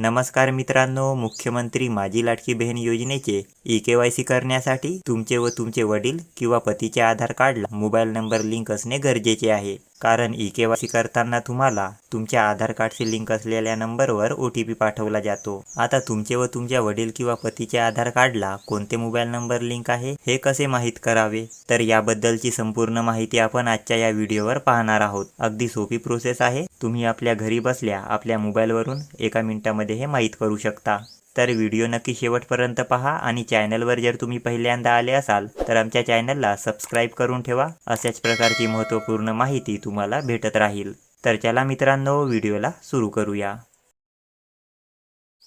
नमस्कार मित्रांनो मुख्यमंत्री माझी लाडकी बहीण योजनेचे ई के वाय सी करण्यासाठी तुमचे व तुमचे वडील किंवा पतीचे आधार कार्डला मोबाईल नंबर लिंक असणे गरजेचे आहे. कारण ई के वाय सी करताना तुम्हाला तुमच्या आधार कार्डशी लिंक असलेल्या नंबरवर ओ टी पी पाठवला जातो. आता तुमचे व तुमच्या वडील किंवा पतीच्या आधार कार्डला कोणते मोबाईल नंबर लिंक आहे हे कसे माहीत करावे? तर याबद्दलची संपूर्ण माहिती आपण आजच्या या व्हिडिओवर पाहणार आहोत. अगदी सोपी प्रोसेस आहे. तुम्ही आपल्या घरी बसल्या आपल्या मोबाईलवरून एका मिनिटामध्ये हे माहीत करू शकता. तर व्हिडिओ नक्की शेवटपर्यंत पहा आणि चॅनलवर जर तुम्ही पहिल्यांदा आले असाल तर आमच्या चॅनलला सबस्क्राईब करून ठेवा. अशाच प्रकारची महत्त्वपूर्ण माहिती तुम्हाला भेटत राहील. तर चला मित्रांनो व्हिडिओला सुरू करूया.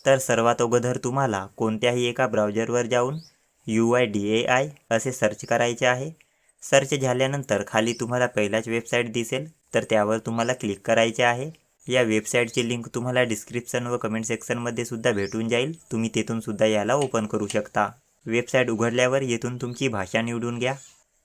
तर सर्वात अगोदर तुम्हाला कोणत्याही एका ब्राउजरवर जाऊन U I D A I असे सर्च करायचे आहे. सर्च झाल्यानंतर खाली तुम्हाला पहिलाच वेबसाईट दिसेल तर त्यावर तुम्हाला क्लिक करायचे आहे. या वेबसाईटची लिंक तुम्हाला डिस्क्रिप्शन व कमेंट सेक्शनमध्ये सुद्धा भेटून जाईल. तुम्ही तेथून सुद्धा याला ओपन करू शकता. वेबसाईट उघडल्यावर येथून तुमची भाषा निवडून घ्या.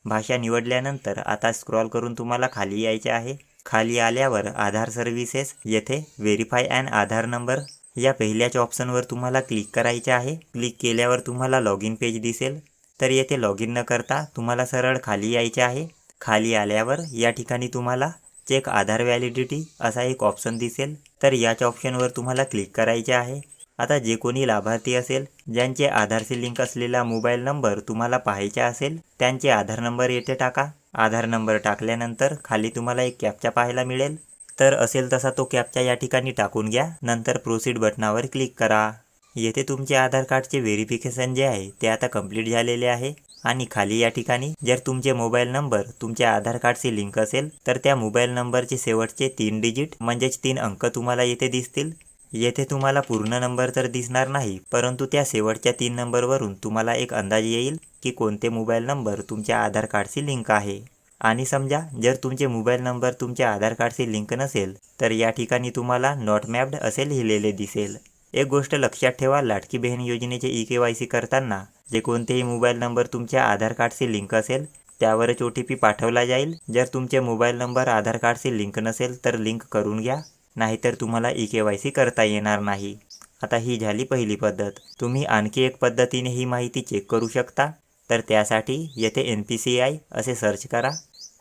भाषा निवडल्यानंतर आता स्क्रॉल करून तुम्हाला खाली यायचे आहे. खाली आल्यावर आधार सर्व्हिसेस येथे व्हेरीफाय अँड आधार नंबर या पहिल्याच ऑप्शनवर तुम्हाला क्लिक करायचे आहे. क्लिक केल्यावर तुम्हाला लॉग इन पेज दिसेल. तर येथे लॉग इन न करता तुम्हाला सरळ खाली यायचे आहे. खाली आल्यावर या ठिकाणी तुम्हाला चेक आधार व्हॅलिडिटी असा एक ऑप्शन दिसेल. तर याच ऑप्शनवर तुम्हाला क्लिक करायचे आहे. आता जे कोणी लाभार्थी असेल ज्यांचे आधारशी लिंक असलेला मोबाईल नंबर तुम्हाला पाहायचा असेल त्यांचे आधार नंबर येथे टाका. आधार नंबर टाकल्यानंतर खाली तुम्हाला एक कॅपचा पाहायला मिळेल. तर असेल तसा तो कॅपचा या ठिकाणी टाकून घ्या. नंतर प्रोसीड बटनावर क्लिक करा. येथे तुमचे आधार कार्डचे व्हेरिफिकेशन जे आहे ते आता कंप्लीट झालेले आहे. आणि खाली या ठिकाणी जर तुमचे मोबाईल नंबर तुमच्या आधार कार्डशी लिंक असेल तर त्या मोबाईल नंबरचे शेवटचे तीन डिजिट म्हणजेच तीन अंक तुम्हाला येथे दिसतील. येथे तुम्हाला पूर्ण नंबर तर दिसणार नाही परंतु त्या शेवटच्या तीन नंबरवरून तुम्हाला एक अंदाज येईल की कोणते मोबाईल नंबर तुमच्या आधार कार्डशी लिंक आहे. आणि समजा जर तुमचे मोबाईल नंबर तुमच्या आधार कार्डशी लिंक नसेल तर या ठिकाणी तुम्हाला नॉट मॅप्ड असे लिहिलेले दिसेल. एक गोष्ट लक्षात ठेवा लाडकी बहीण योजनेचे ई के वाय सी करताना जे कोणतेही मोबाईल नंबर तुमच्या आधार कार्डशी लिंक असेल त्यावरच ओ टी पी पाठवला जाईल. जर तुमचे मोबाईल नंबर आधार कार्डशी लिंक नसेल तर लिंक करून घ्या. नाहीतर तुम्हाला ई के वाय सी करता येणार नाही. आता ही झाली पहिली पद्धत. तुम्ही आणखी एक पद्धतीने ही माहिती चेक करू शकता. तर त्यासाठी येथे एन पी सी आय असे सर्च करा.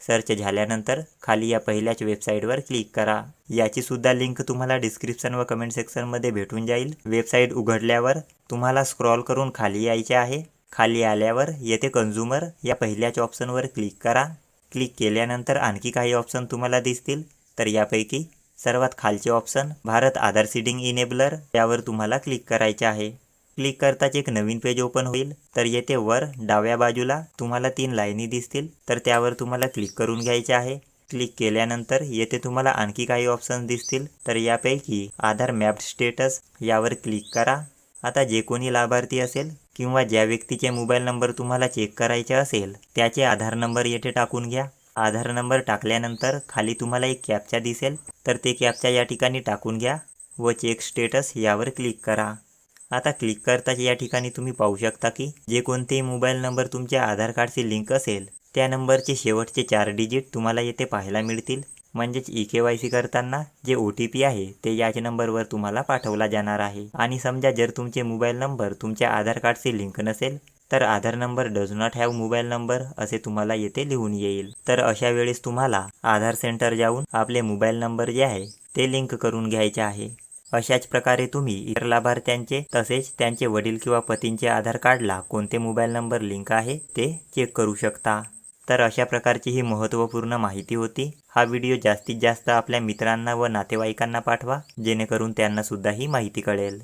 सर्च झाल्यानंतर खाली या पहिल्याच वेबसाईटवर क्लिक करा. याची सुद्धा लिंक तुम्हाला डिस्क्रिप्शन व कमेंट सेक्शनमध्ये भेटून जाईल. वेबसाईट उघडल्यावर तुम्हाला स्क्रॉल करून खाली यायचे आहे. खाली आल्यावर येथे कन्झ्युमर या पहिल्याच ऑप्शनवर क्लिक करा. क्लिक केल्यानंतर आणखी काही ऑप्शन तुम्हाला दिसतील. तर यापैकी सर्वात खालचे option Bharat Aadhaar seeding enabler यावर तुम्हाला क्लिक करायचे आहे. क्लिक करताच एक नवीन पेज ओपन होईल. तर येथे वर डाव्या बाजूला तुम्हाला तीन लाईनी दिसतील. तर त्यावर तुम्हाला क्लिक करून घ्यायचे आहे. क्लिक केल्यानंतर येथे तुम्हाला आणखी काही ऑप्शन दिसतील. तर यापैकी आधार मॅप स्टेटस यावर क्लिक करा. आता जे कोणी लाभार्थी असेल किंवा ज्या व्यक्तीचे मोबाईल नंबर तुम्हाला चेक करायचे असेल त्याचे आधार नंबर येथे टाकून घ्या. आधार नंबर टाकल्यानंतर खाली तुम्हाला एक कॅपचा दिसेल. तर ते कॅपचा या ठिकाणी टाकून घ्या व चेक स्टेटस यावर क्लिक करा. आता क्लिक करताच या ठिकाणी तुम्ही पाहू शकता की जे कोणतेही मोबाईल नंबर तुमच्या आधार कार्डशी लिंक असेल त्या नंबरचे शेवटचे चार डिजिट तुम्हाला येथे पाहायला मिळतील. म्हणजेच ई के वाय सी करताना जे ओ टी पी आहे ते याच नंबरवर तुम्हाला पाठवला जाणार आहे. आणि समजा जर तुमचे मोबाईल नंबर तुमच्या आधार कार्डशी लिंक नसेल तर Aadhaar number does not have mobile number असे तुम्हाला येथे लिहून येईल. तर अशा वेळेस तुम्हाला आधार सेंटर जाऊन आपले मोबाईल नंबर जे आहे ते लिंक करून घ्यायचे आहे. अशाच प्रकारे तुम्ही इतर लाभार्थ्यांचे तसेच त्यांचे वडील किंवा पतींचे आधार कार्डला कोणते मोबाईल नंबर लिंक आहे ते चेक करू शकता. तर अशा प्रकारची ही महत्त्वपूर्ण माहिती होती. हा व्हिडिओ जास्तीत जास्त आपल्या मित्रांना व नातेवाईकांना पाठवा जेणेकरून त्यांनासुद्धा ही माहिती कळेल.